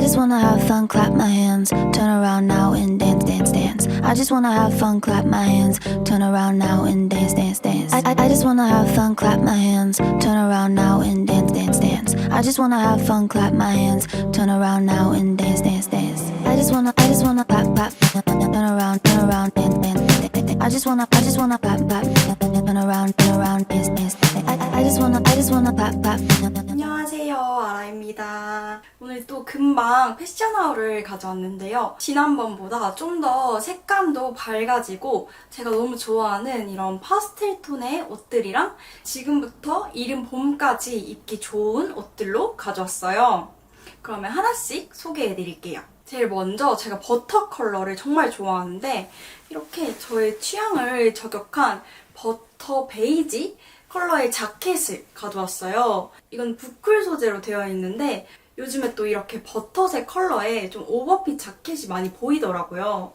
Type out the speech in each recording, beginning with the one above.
I just wanna have fun, clap my hands, turn around now and dance, dance, dance. I just wanna have fun, clap my hands, turn around now and dance, dance, dance. I, I, I just wanna have fun, clap my hands, turn around now and dance, dance, dance. I just wanna have fun, clap my hands, turn around now and dance, dance, dance. I just wanna, I just wanna clap, clap, turn around, turn around, dance, dance, dance. I just wanna, I just wanna clap, clap, around, turn around, dance, dance. I, I, just wanna, I just wanna clap, clap. 안녕하세요 아라입니다 오늘 또 금방 패션하울을 가져왔는데요 지난번보다 좀 더 색감도 밝아지고 제가 너무 좋아하는 이런 파스텔 톤의 옷들이랑 지금부터 이른 봄까지 입기 좋은 옷들로 가져왔어요 그러면 하나씩 소개해드릴게요 제일 먼저 제가 버터 컬러를 정말 좋아하는데 이렇게 저의 취향을 저격한 버터 베이지 컬러의 자켓을 가져왔어요. 이건 부클 소재로 되어 있는데 요즘에 또 이렇게 버터색 컬러의 좀 오버핏 자켓이 많이 보이더라고요.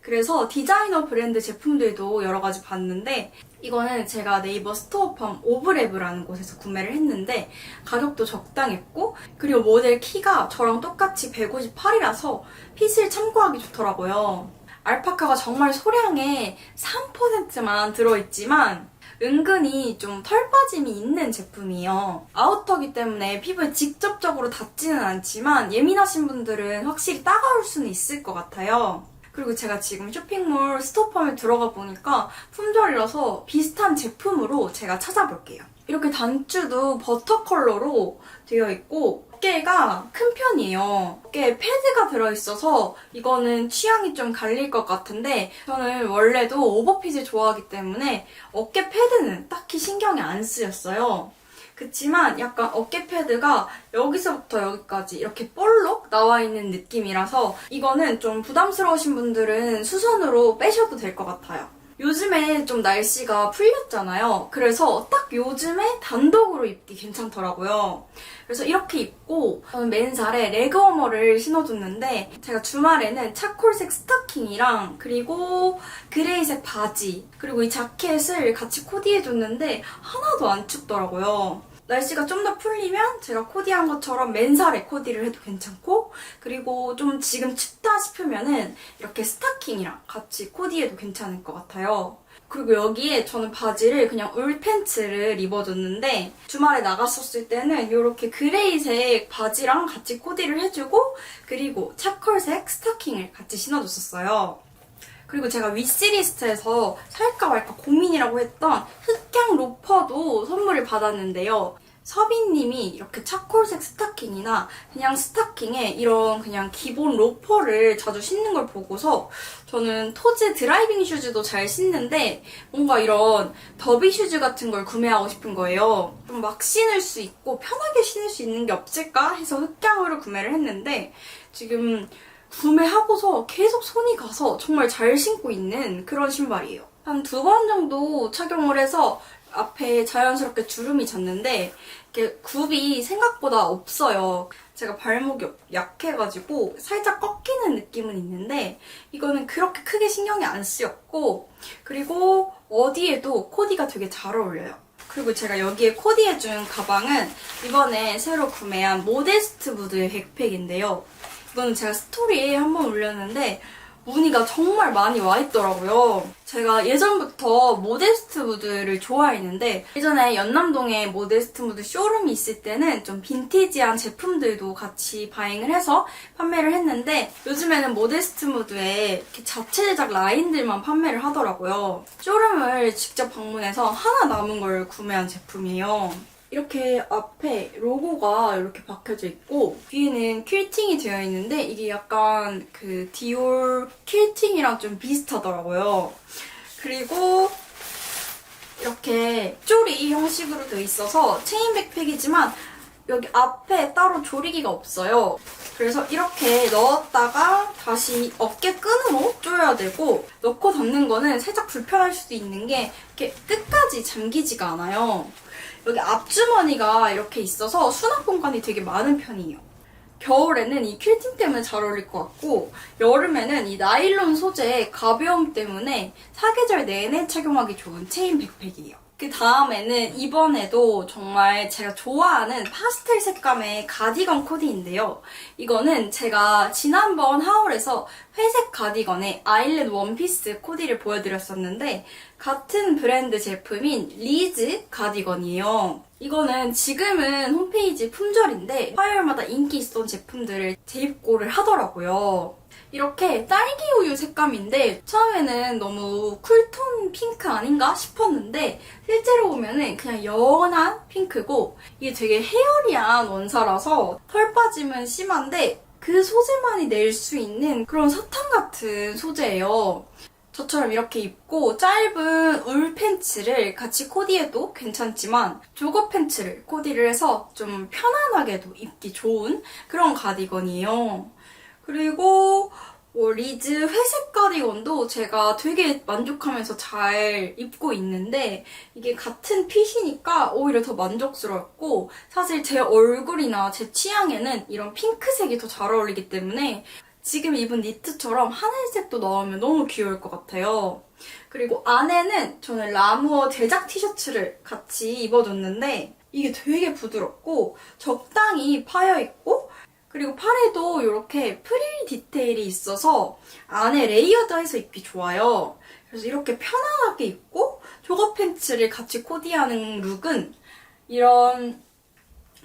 그래서 디자이너 브랜드 제품들도 여러 가지 봤는데 이거는 제가 네이버 스토어팜 오브레브라는 곳에서 구매를 했는데 가격도 적당했고 그리고 모델 키가 저랑 똑같이 158이라서 핏을 참고하기 좋더라고요. 알파카가 정말 소량의 3%만 들어있지만 은근히 좀 털 빠짐이 있는 제품이에요. 아우터기 때문에 피부에 직접적으로 닿지는 않지만 예민하신 분들은 확실히 따가울 수는 있을 것 같아요. 그리고 제가 지금 쇼핑몰 스토팜에 들어가 보니까 품절이라서 비슷한 제품으로 제가 찾아볼게요. 이렇게 단추도 버터 컬러로 되어 있고 어깨가 큰 편이에요. 어깨에 패드가 들어있어서 이거는 취향이 좀 갈릴 것 같은데 저는 원래도 오버핏을 좋아하기 때문에 어깨 패드는 딱히 신경이 안 쓰였어요. 그치만 약간 어깨 패드가 여기서부터 여기까지 이렇게 볼록 나와 있는 느낌이라서 이거는 좀 부담스러우신 분들은 수선으로 빼셔도 될 것 같아요. 요즘에 좀 날씨가 풀렸잖아요. 그래서 딱 요즘에 단독으로 입기 괜찮더라고요. 그래서 이렇게 입고 저는 맨살에 레그워머를 신어줬는데 제가 주말에는 차콜색 스타킹이랑 그리고 그레이색 바지 그리고 이 자켓을 같이 코디해줬는데 하나도 안 춥더라고요. 날씨가 좀 더 풀리면 제가 코디한 것처럼 맨살에 코디를 해도 괜찮고 그리고 좀 지금 춥다 싶으면은 이렇게 스타킹이랑 같이 코디해도 괜찮을 것 같아요. 그리고 여기에 저는 바지를 그냥 울 팬츠를 입어줬는데 주말에 나갔었을 때는 이렇게 그레이색 바지랑 같이 코디를 해주고 그리고 차컬색 스타킹을 같이 신어줬었어요. 그리고 제가 위시리스트에서 살까 말까 고민이라고 했던 흑양 로퍼도 선물을 받았는데요. 서빈님이 이렇게 차콜색 스타킹이나 그냥 스타킹에 이런 그냥 기본 로퍼를 자주 신는 걸 보고서 저는 토즈 드라이빙 슈즈도 잘 신는데 뭔가 이런 더비 슈즈 같은 걸 구매하고 싶은 거예요. 좀 막 신을 수 있고 편하게 신을 수 있는 게 없을까 해서 흑양으로 구매를 했는데 지금 구매하고서 계속 손이 가서 정말 잘 신고 있는 그런 신발이에요. 한 두 번 정도 착용을 해서 앞에 자연스럽게 주름이 졌는데 이렇게 굽이 생각보다 없어요. 제가 발목이 약해가지고 살짝 꺾이는 느낌은 있는데 이거는 그렇게 크게 신경이 안 쓰였고 그리고 어디에도 코디가 되게 잘 어울려요. 그리고 제가 여기에 코디해준 가방은 이번에 새로 구매한 모데스트 부드의 백팩인데요. 이거는 제가 스토리에 한 번 올렸는데 무늬가 정말 많이 와 있더라고요. 제가 예전부터 모데스트 무드를 좋아했는데 예전에 연남동에 모데스트 무드 쇼룸이 있을 때는 좀 빈티지한 제품들도 같이 바잉을 해서 판매를 했는데 요즘에는 모데스트 무드에 자체 제작 라인들만 판매를 하더라고요. 쇼룸을 직접 방문해서 하나 남은 걸 구매한 제품이에요. 이렇게 앞에 로고가 이렇게 박혀져 있고 뒤에는 퀼팅이 되어 있는데 이게 약간 그 디올 퀼팅이랑 좀 비슷하더라고요. 그리고 이렇게 쪼리 형식으로 되어 있어서 체인 백팩이지만 여기 앞에 따로 조리기가 없어요. 그래서 이렇게 넣었다가 다시 어깨 끈으로 조여야 되고 넣고 닫는 거는 살짝 불편할 수도 있는 게 이렇게 끝까지 잠기지가 않아요. 여기 앞주머니가 이렇게 있어서 수납 공간이 되게 많은 편이에요. 겨울에는 이 퀼팅 때문에 잘 어울릴 것 같고 여름에는 이 나일론 소재의 가벼움 때문에 사계절 내내 착용하기 좋은 체인 백팩이에요. 그 다음에는 이번에도 정말 제가 좋아하는 파스텔 색감의 가디건 코디인데요. 이거는 제가 지난번 하울에서 회색 가디건에 아일렛 원피스 코디를 보여드렸었는데 같은 브랜드 제품인 리즈 가디건이에요. 이거는 지금은 홈페이지 품절인데 화요일마다 인기 있었던 제품들을 재입고를 하더라고요. 이렇게 딸기 우유 색감인데 처음에는 너무 쿨톤 핑크 아닌가 싶었는데 실제로 보면은 그냥 연한 핑크고 이게 되게 헤어리한 원사라서 털 빠짐은 심한데 그 소재만이 낼 수 있는 그런 사탕 같은 소재예요. 저처럼 이렇게 입고 짧은 울 팬츠를 같이 코디해도 괜찮지만 조거 팬츠를 코디를 해서 좀 편안하게도 입기 좋은 그런 가디건이에요. 그리고 뭐 리즈 회색 가디건도 제가 되게 만족하면서 잘 입고 있는데 이게 같은 핏이니까 오히려 더 만족스럽고 사실 제 얼굴이나 제 취향에는 이런 핑크색이 더 잘 어울리기 때문에 지금 입은 니트처럼 하늘색도 넣으면 너무 귀여울 것 같아요. 그리고 안에는 저는 라무어 제작 티셔츠를 같이 입어줬는데 이게 되게 부드럽고 적당히 파여있고 그리고 팔에도 이렇게 프릴 디테일이 있어서 안에 레이어드해서 입기 좋아요. 그래서 이렇게 편안하게 입고 조거 팬츠를 같이 코디하는 룩은 이런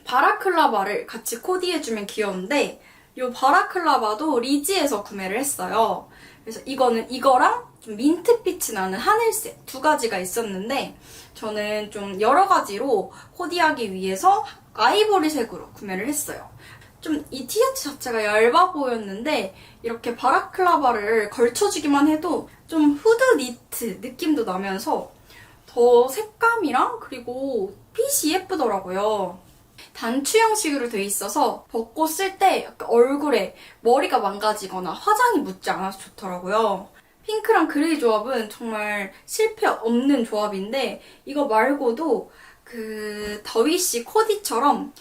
바라클라바를 같이 코디해주면 귀여운데 이 바라클라바도 리지에서 구매를 했어요. 그래서 이거는 이거랑 좀 민트빛이 나는 하늘색 두 가지가 있었는데 저는 좀 여러 가지로 코디하기 위해서 아이보리색으로 구매를 했어요. 좀 이 티셔츠 자체가 얇아 보였는데 이렇게 바라클라바를 걸쳐주기만 해도 좀 후드 니트 느낌도 나면서 더 색감이랑 그리고 핏이 예쁘더라고요. 단추 형식으로 돼 있어서 벗고 쓸 때 얼굴에 머리가 망가지거나 화장이 묻지 않아서 좋더라고요. 핑크랑 그레이 조합은 정말 실패 없는 조합인데 이거 말고도 그 더위씨 코디처럼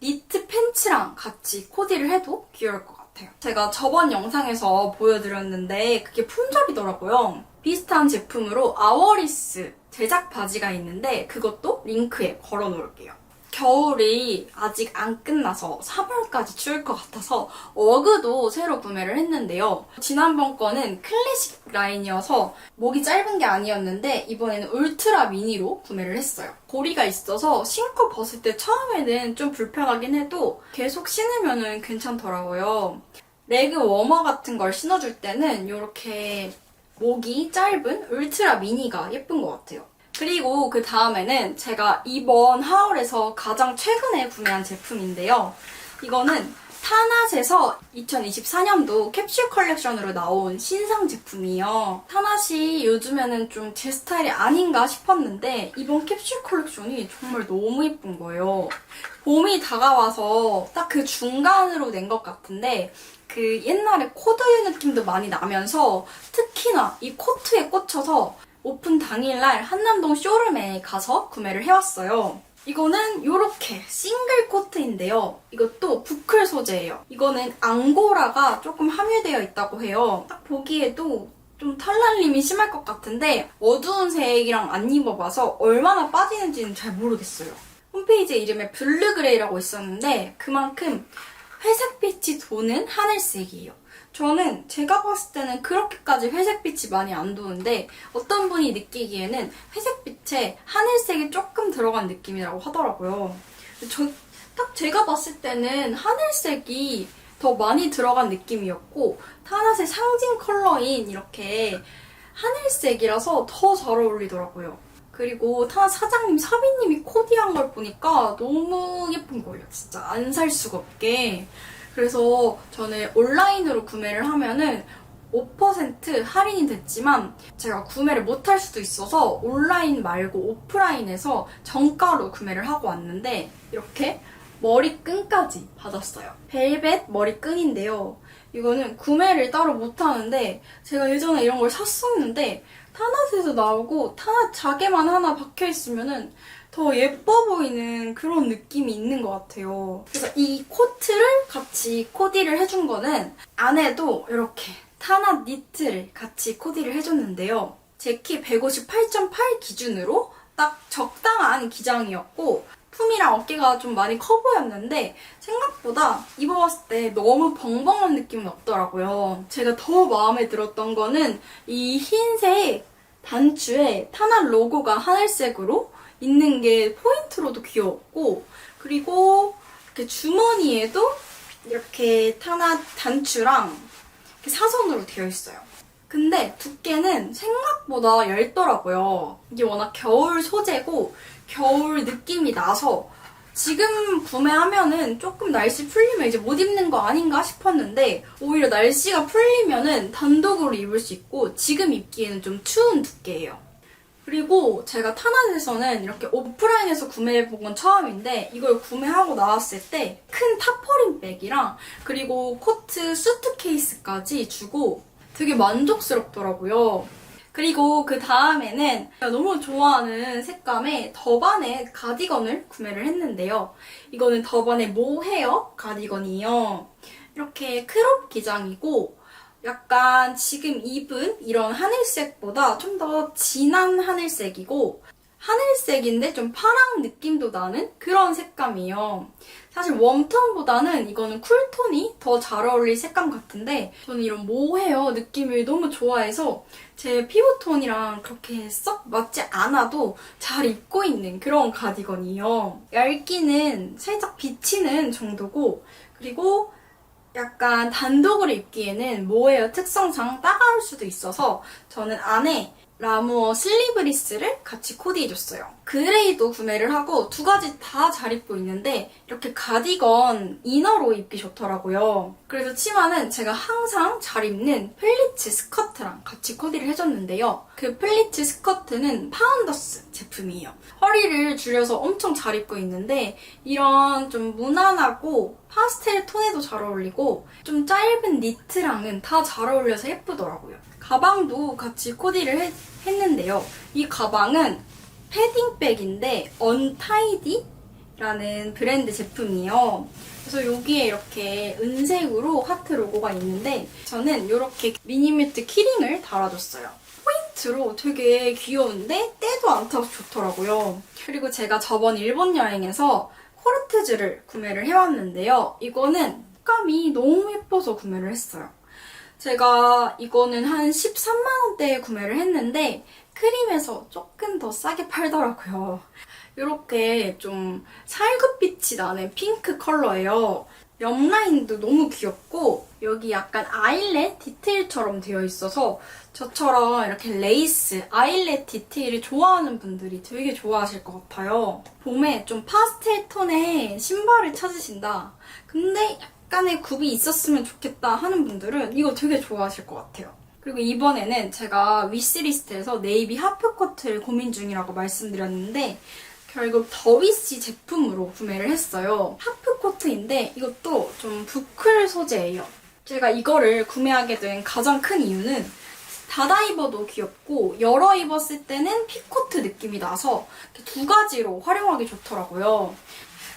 니트 팬츠랑 같이 코디를 해도 귀여울 것 같아요. 제가 저번 영상에서 보여드렸는데 그게 품절이더라고요. 비슷한 제품으로 아워리스 제작 바지가 있는데 그것도 링크에 걸어 놓을게요. 겨울이 아직 안 끝나서 3월까지 추울 것 같아서 어그도 새로 구매를 했는데요. 지난번 거는 클래식 라인이어서 목이 짧은 게 아니었는데 이번에는 울트라 미니로 구매를 했어요. 고리가 있어서 신고 벗을 때 처음에는 좀 불편하긴 해도 계속 신으면 괜찮더라고요. 레그 워머 같은 걸 신어줄 때는 이렇게 목이 짧은 울트라 미니가 예쁜 것 같아요. 그리고 그 다음에는 제가 이번 하울에서 가장 최근에 구매한 제품인데요. 이거는 타낫에서 2024년도 캡슐 컬렉션으로 나온 신상 제품이에요. 타낫이 요즘에는 좀 제 스타일이 아닌가 싶었는데 이번 캡슐 컬렉션이 정말 너무 예쁜 거예요. 봄이 다가와서 딱 그 중간으로 낸 것 같은데 그 옛날에 코드의 느낌도 많이 나면서 특히나 이 코트에 꽂혀서 오픈 당일날 한남동 쇼룸에 가서 구매를 해왔어요. 이거는 이렇게 싱글 코트인데요. 이것도 부클 소재예요. 이거는 앙고라가 조금 함유되어 있다고 해요. 딱 보기에도 좀 털날림이 심할 것 같은데 어두운 색이랑 안 입어봐서 얼마나 빠지는지는 잘 모르겠어요. 홈페이지에 이름에 블루그레이라고 있었는데 그만큼 회색빛이 도는 하늘색이에요. 저는 제가 봤을 때는 그렇게까지 회색빛이 많이 안 도는데 어떤 분이 느끼기에는 회색빛에 하늘색이 조금 들어간 느낌이라고 하더라고요. 저, 딱 제가 봤을 때는 하늘색이 더 많이 들어간 느낌이었고 타낫의 상징 컬러인 이렇게 하늘색이라서 더 잘 어울리더라고요. 그리고 타낫 사장님 서비님이 코디한 걸 보니까 너무 예쁜 거예요. 진짜 안 살 수가 없게. 그래서 저는 온라인으로 구매를 하면은 5% 할인이 됐지만 제가 구매를 못할 수도 있어서 온라인 말고 오프라인에서 정가로 구매를 하고 왔는데 이렇게 머리끈까지 받았어요. 벨벳 머리끈인데요. 이거는 구매를 따로 못하는데 제가 예전에 이런 걸 샀었는데 타낫에서 나오고 타낫 자개만 하나 박혀있으면은 더 예뻐 보이는 그런 느낌이 있는 것 같아요. 그래서 이 코트를 같이 코디를 해준 거는 안에도 이렇게 타낫 니트를 같이 코디를 해줬는데요. 제 키 158.8 기준으로 딱 적당한 기장이었고 품이랑 어깨가 좀 많이 커 보였는데 생각보다 입어봤을 때 너무 벙벙한 느낌은 없더라고요. 제가 더 마음에 들었던 거는 이 흰색 단추에 타나 로고가 하늘색으로 있는 게 포인트로도 귀여웠고 그리고 이렇게 주머니에도 이렇게 타나 단추랑 이렇게 사선으로 되어 있어요. 근데 두께는 생각보다 얇더라고요. 이게 워낙 겨울 소재고 겨울 느낌이 나서 지금 구매하면은 조금 날씨 풀리면 이제 못 입는 거 아닌가 싶었는데 오히려 날씨가 풀리면은 단독으로 입을 수 있고 지금 입기에는 좀 추운 두께예요. 그리고 제가 타나에서는 이렇게 오프라인에서 구매해본 건 처음인데 이걸 구매하고 나왔을 때 큰 타퍼린 백이랑 그리고 코트 수트 케이스까지 주고 되게 만족스럽더라고요. 그리고 그 다음에는 제가 너무 좋아하는 색감의 더반의 가디건을 구매를 했는데요. 이거는 더반의 모헤어 가디건이에요. 이렇게 크롭 기장이고 약간 지금 입은 이런 하늘색보다 좀 더 진한 하늘색이고 하늘색인데 좀 파랑 느낌도 나는 그런 색감이에요. 사실 웜톤보다는 이거는 쿨톤이 더 잘 어울릴 색감 같은데 저는 이런 모헤어 느낌을 너무 좋아해서 제 피부톤이랑 그렇게 썩 맞지 않아도 잘 입고 있는 그런 가디건이에요. 얇기는 살짝 비치는 정도고 그리고 약간 단독으로 입기에는 모헤어 특성상 따가울 수도 있어서 저는 안에 라무어 슬리브리스를 같이 코디해줬어요. 그레이도 구매를 하고 두 가지 다 잘 입고 있는데 이렇게 가디건 이너로 입기 좋더라고요. 그래서 치마는 제가 항상 잘 입는 플리츠 스커트랑 같이 코디를 해줬는데요. 그 플리츠 스커트는 파운더스 제품이에요. 허리를 줄여서 엄청 잘 입고 있는데 이런 좀 무난하고 파스텔 톤에도 잘 어울리고 좀 짧은 니트랑은 다 잘 어울려서 예쁘더라고요. 가방도 같이 코디를 해- 했는데요. 이 가방은 패딩백인데 언타이디라는 브랜드 제품이에요. 그래서 여기에 이렇게 은색으로 하트 로고가 있는데 저는 이렇게 미니뮤트 키링을 달아줬어요. 포인트로 되게 귀여운데 때도 안 타서 좋더라고요. 그리고 제가 저번 일본 여행에서 코르테즈를 구매를 해왔는데요. 이거는 색감이 너무 예뻐서 구매를 했어요. 제가 이거는 한 13만원대에 구매를 했는데 크림에서 조금 더 싸게 팔더라고요. 이렇게 좀 살구빛이 나는 핑크 컬러예요. 옆 라인도 너무 귀엽고 여기 약간 아일렛 디테일처럼 되어 있어서 저처럼 이렇게 레이스, 아일렛 디테일을 좋아하는 분들이 되게 좋아하실 것 같아요. 봄에 좀 파스텔 톤의 신발을 찾으신다. 근데 약간의 굽이 있었으면 좋겠다 하는 분들은 이거 되게 좋아하실 것 같아요. 그리고 이번에는 제가 위시리스트에서 네이비 하프 코트를 고민 중이라고 말씀드렸는데 결국 더위씨 제품으로 구매를 했어요. 하프 코트인데 이것도 좀 부클 소재예요. 제가 이거를 구매하게 된 가장 큰 이유는 입어도 귀엽고 열어 입었을 때는 피코트 느낌이 나서 두 가지로 활용하기 좋더라고요.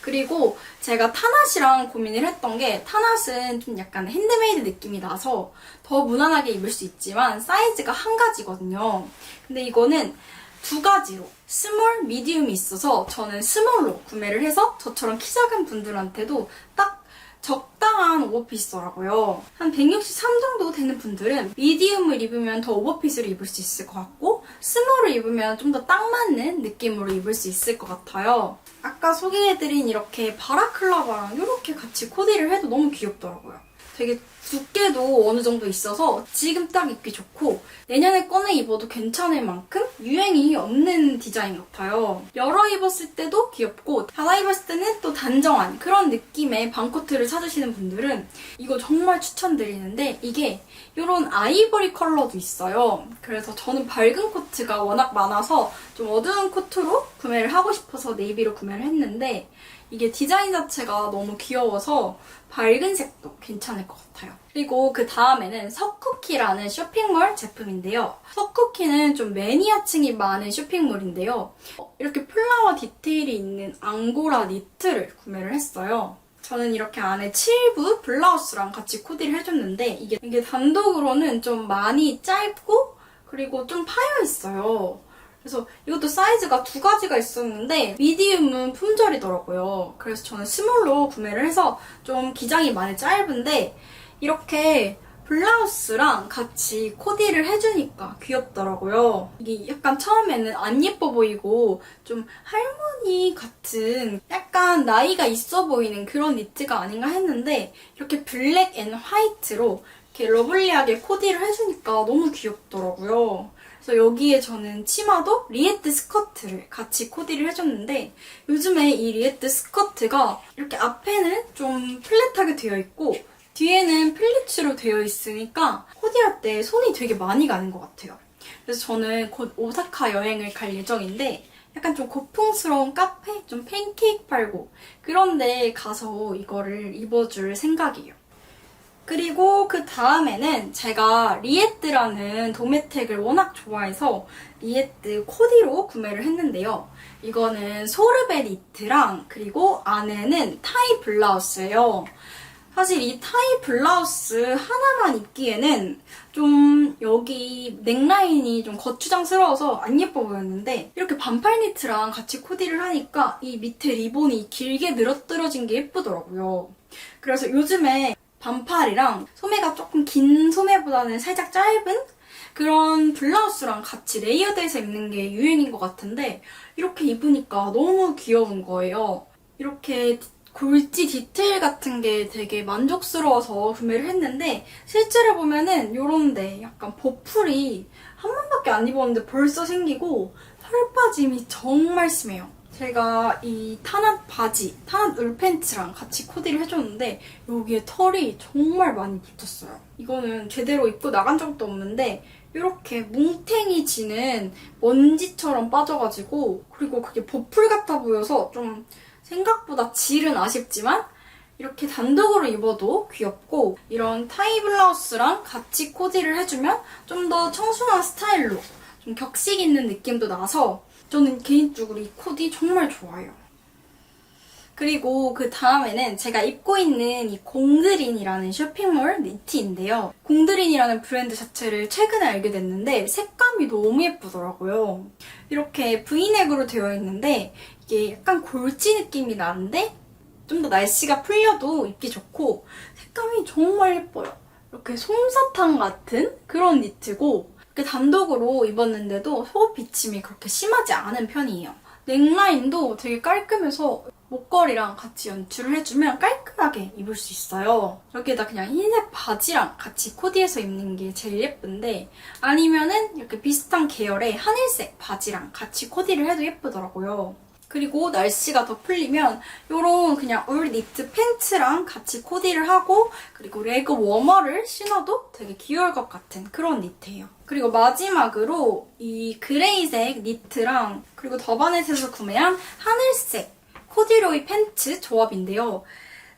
그리고 제가 타낫이랑 고민을 했던 게 타낫은 좀 약간 핸드메이드 느낌이 나서 더 무난하게 입을 수 있지만 사이즈가 한 가지거든요. 근데 이거는 두 가지로 스몰, 미디움이 있어서 저는 스몰로 구매를 해서 저처럼 키 작은 분들한테도 딱 적당한 오버핏이더라고요. 한 163 정도 되는 분들은 미디움을 입으면 더 오버핏으로 입을 수 있을 것 같고 스몰을 입으면 좀 더 딱 맞는 느낌으로 입을 수 있을 것 같아요. 아까 소개해드린 이렇게 바라클라바랑 이렇게 같이 코디를 해도 너무 귀엽더라고요. 되게 두께도 어느 정도 있어서 지금 딱 입기 좋고 내년에 꺼내 입어도 괜찮을 만큼 유행이 없는 디자인 같아요. 열어 입었을 때도 귀엽고 닫아 입었을 때는 또 단정한 그런 느낌의 방코트를 찾으시는 분들은 이거 정말 추천드리는데 이게 이런 아이보리 컬러도 있어요. 그래서 저는 밝은 코트가 워낙 많아서 좀 어두운 코트로 구매를 하고 싶어서 네이비로 구매를 했는데 이게 디자인 자체가 너무 귀여워서 밝은 색도 괜찮을 것 같아요. 그리고 그 다음에는 석쿠키라는 쇼핑몰 제품인데요. 석쿠키는 좀 매니아층이 많은 쇼핑몰인데요. 어, 이렇게 플라워 디테일이 있는 앙고라 니트를 구매를 했어요. 저는 이렇게 안에 7부 블라우스랑 같이 코디를 해줬는데 이게, 이게 단독으로는 좀 많이 짧고 그리고 좀 파여 있어요. 그래서 이것도 사이즈가 두 가지가 있었는데 미디움은 품절이더라고요. 그래서 저는 스몰로 구매를 해서 좀 기장이 많이 짧은데 이렇게 블라우스랑 같이 코디를 해주니까 귀엽더라고요. 이게 약간 처음에는 안 예뻐 보이고 좀 할머니 같은 약간 나이가 있어 보이는 그런 니트가 아닌가 했는데 이렇게 블랙 앤 화이트로 이렇게 러블리하게 코디를 해주니까 너무 귀엽더라고요. 그래서 여기에 저는 치마도 리에트 스커트를 같이 코디를 해줬는데 요즘에 이 리에트 스커트가 이렇게 앞에는 좀 플랫하게 되어 있고 뒤에는 플리츠로 되어 있으니까 코디할 때 손이 되게 많이 가는 것 같아요. 그래서 저는 곧 오사카 여행을 갈 예정인데 약간 좀 고풍스러운 카페, 좀 팬케이크 팔고 그런 데 가서 이거를 입어줄 생각이에요. 그리고 그 다음에는 제가 리에뜨라는 도매택을 워낙 좋아해서 리에뜨 코디로 구매를 했는데요. 이거는 소르베 니트랑 그리고 안에는 타이 블라우스예요. 사실 이 타이 블라우스 하나만 입기에는 좀 여기 넥라인이 좀 거추장스러워서 안 예뻐 보였는데 이렇게 반팔 니트랑 같이 코디를 하니까 이 밑에 리본이 길게 늘어뜨려진 게 예쁘더라고요. 그래서 요즘에 반팔이랑 소매가 조금 긴 소매보다는 살짝 짧은 그런 블라우스랑 같이 레이어드해서 입는 게 유행인 것 같은데 이렇게 입으니까 너무 귀여운 거예요. 이렇게 골지 디테일 같은 게 되게 만족스러워서 구매를 했는데 실제로 보면은 요런데 약간 보풀이 한 번밖에 안 입었는데 벌써 생기고 털 빠짐이 정말 심해요. 제가 이 타낫 바지, 타낫 울팬츠랑 같이 코디를 해줬는데 여기에 털이 정말 많이 붙었어요. 이거는 제대로 입고 나간 적도 없는데 이렇게 뭉탱이 지는 먼지처럼 빠져가지고 그리고 그게 보풀 같아 보여서 좀 생각보다 질은 아쉽지만 이렇게 단독으로 입어도 귀엽고 이런 타이 블라우스랑 같이 코디를 해주면 좀 더 청순한 스타일로 좀 격식 있는 느낌도 나서 저는 개인적으로 이 코디 정말 좋아요. 그리고 그 다음에는 제가 입고 있는 이 공드린이라는 쇼핑몰 니트인데요. 공드린이라는 브랜드 자체를 최근에 알게 됐는데 색감이 너무 예쁘더라고요. 이렇게 브이넥으로 되어 있는데 이게 약간 골지 느낌이 나는데 좀 더 날씨가 풀려도 입기 좋고 색감이 정말 예뻐요. 이렇게 솜사탕 같은 그런 니트고 이렇게 단독으로 입었는데도 속옷 비침이 그렇게 심하지 않은 편이에요. 넥라인도 되게 깔끔해서 목걸이랑 같이 연출을 해주면 깔끔하게 입을 수 있어요. 여기에다 그냥 흰색 바지랑 같이 코디해서 입는 게 제일 예쁜데 아니면은 이렇게 비슷한 계열의 하늘색 바지랑 같이 코디를 해도 예쁘더라고요. 그리고 날씨가 더 풀리면 이런 그냥 울 니트 팬츠랑 같이 코디를 하고 그리고 레그 워머를 신어도 되게 귀여울 것 같은 그런 니트예요. 그리고 마지막으로 이 그레이색 니트랑 그리고 더바넷에서 구매한 하늘색 코디로이 팬츠 조합인데요.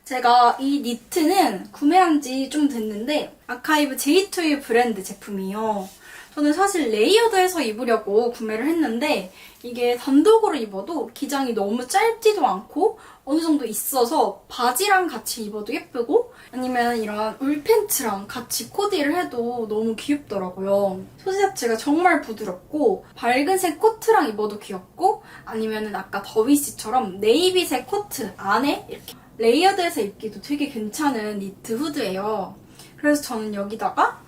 제가 이 니트는 구매한 지 좀 됐는데 아카이브 J2U 브랜드 제품이에요. 저는 사실 레이어드해서 입으려고 구매를 했는데 이게 단독으로 입어도 기장이 너무 짧지도 않고 어느 정도 있어서 바지랑 같이 입어도 예쁘고 아니면 이런 울팬츠랑 같이 코디를 해도 너무 귀엽더라고요. 소재 자체가 정말 부드럽고 밝은색 코트랑 입어도 귀엽고 아니면은 아까 더위씨처럼 네이비색 코트 안에 이렇게 레이어드해서 입기도 되게 괜찮은 니트 후드예요. 그래서 저는 여기다가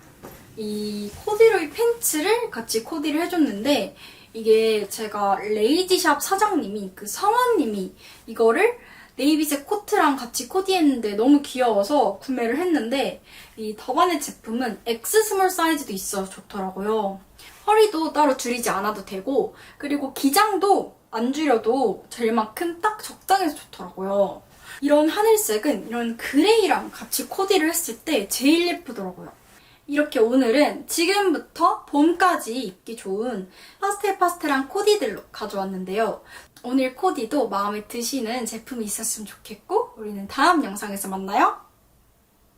이 코디로이 팬츠를 같이 코디를 해줬는데 이게 제가 레이디샵 사장님이 그 성원님이 이거를 네이비색 코트랑 같이 코디했는데 너무 귀여워서 구매를 했는데 이 더바넷 제품은 X 스몰 사이즈도 있어서 좋더라고요. 허리도 따로 줄이지 않아도 되고 그리고 기장도 안 줄여도 될 만큼 딱 적당해서 좋더라고요. 이런 하늘색은 이런 그레이랑 같이 코디를 했을 때 제일 예쁘더라고요. 이렇게 오늘은 지금부터 봄까지 입기 좋은 파스텔 파스텔한 코디들로 가져왔는데요. 오늘 코디도 마음에 드시는 제품이 있었으면 좋겠고 우리는 다음 영상에서 만나요.